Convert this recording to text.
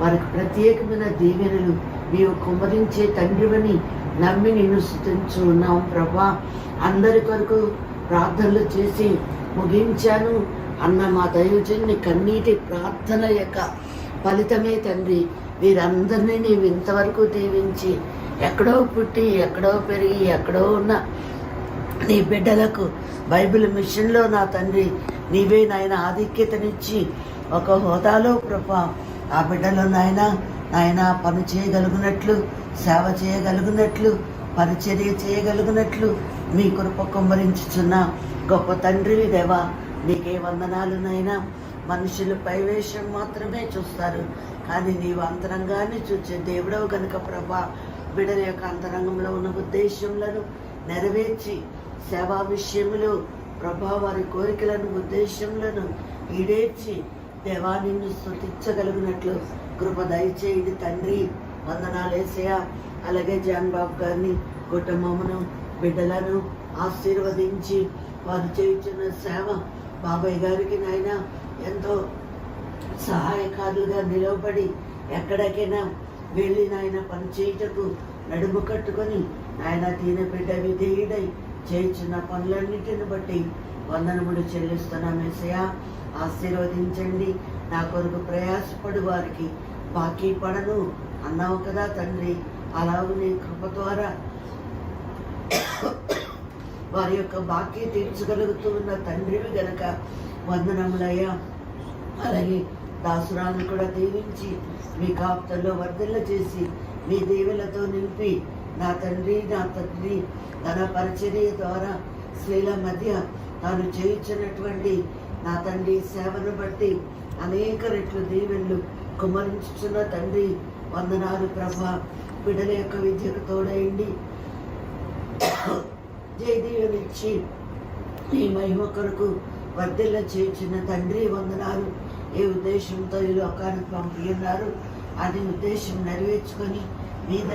వారికి ప్రత్యేకమైన దీవెనలు నీవు కుమరించే తండ్రివని నమ్మి నిన్ను స్థుతించున్నాం ప్రభా. అందరి కొరకు ప్రార్థనలు చేసి ముగించాను అన్న మా దైవజన్ని కన్నీటి ప్రార్థన యొక్క ఫలితమే తండ్రి. వీరందరినీ నీవు ఇంతవరకు దీవించి ఎక్కడో పుట్టి ఎక్కడో పెరిగి ఎక్కడో ఉన్న నీ బిడ్డలకు బైబిల్ మిషన్లో నా తండ్రి నీవే నాయన ఆధిక్యతనిచ్చి ఒక హోదాలో ప్రభా ఆ బిడ్డలో నాయన నాయన పని చేయగలుగునట్లు సేవ చేయగలుగునట్లు పరిచర్య చేయగలుగునట్లు మీ కృప కుమ్మరించుచున్న. గొప్ప తండ్రివి దేవా నీకే వందనాలు నాయనా. మనుషులు పైవేషం మాత్రమే చూస్తారు కానీ నీవు అంతరంగాన్ని చూచే దేవుడవు కనుక ప్రభా. బిడ్డల యొక్క అంతరంగంలో ఉన్న ఉద్దేశములను నెరవేర్చి సేవా విషయములు ప్రభా వారి కోరికలను ఉద్దేశములను ఈడేర్చి దేవా నిన్ను స్థుతించగలిగినట్లు కృప దయచేయండి తండ్రి. వందనాలేసయా అలాగే జాన్ బాబు గారిని కుటుంబమును బిడ్డలను ఆశీర్వదించి వారు చేయించిన సేవ బాబాయ్ గారికి నాయన ఎంతో సహాయకారులుగా నిలవబడి ఎక్కడికైనా వెళ్ళి నాయన పని చేయుటకు నడుము కట్టుకొని ఆయన దీన బిడ్డ విధేయుడై చేయించిన పనులన్నిటిని బట్టి వందనములు చెల్లిస్తున్నాం ఎసయా ఆశీర్వదించండి. నా కొరకు ప్రయాసపడు వారికి బాకీ పడను అన్నావు కదా తండ్రి. అలాగూ నీ కృప ద్వారా వారి యొక్క బాకీ తీర్చగలుగుతూ ఉన్న తండ్రివి గనక వందనములయ్యా. అలాగే దాసురాలను కూడా దీవించి మీ కాపుతల్లో వర్ధల్ల చేసి మీ దేవులతో నింపి నా తండ్రి నా తండ్రి తన పరిచర్య ద్వారా స్త్రీల మధ్య తాను చేయించినటువంటి నా తండ్రి సేవను బట్టి అనేక రెట్లు దీవెళ్ళు కుమ్మరించుచున్న తండ్రి. వందనాలు ప్రభ. బిడ్డల యొక్క విద్యకు తోడయండి. జయదీవనిచ్చి నీ మహిమ కొరకు వర్ధిల్ల చేయించిన తండ్రి వందనాలు. ఏ ఉద్దేశంతో ఈ లోకానికి పంపి ఉన్నారు అది ఉద్దేశం నెరవేర్చుకొని మీద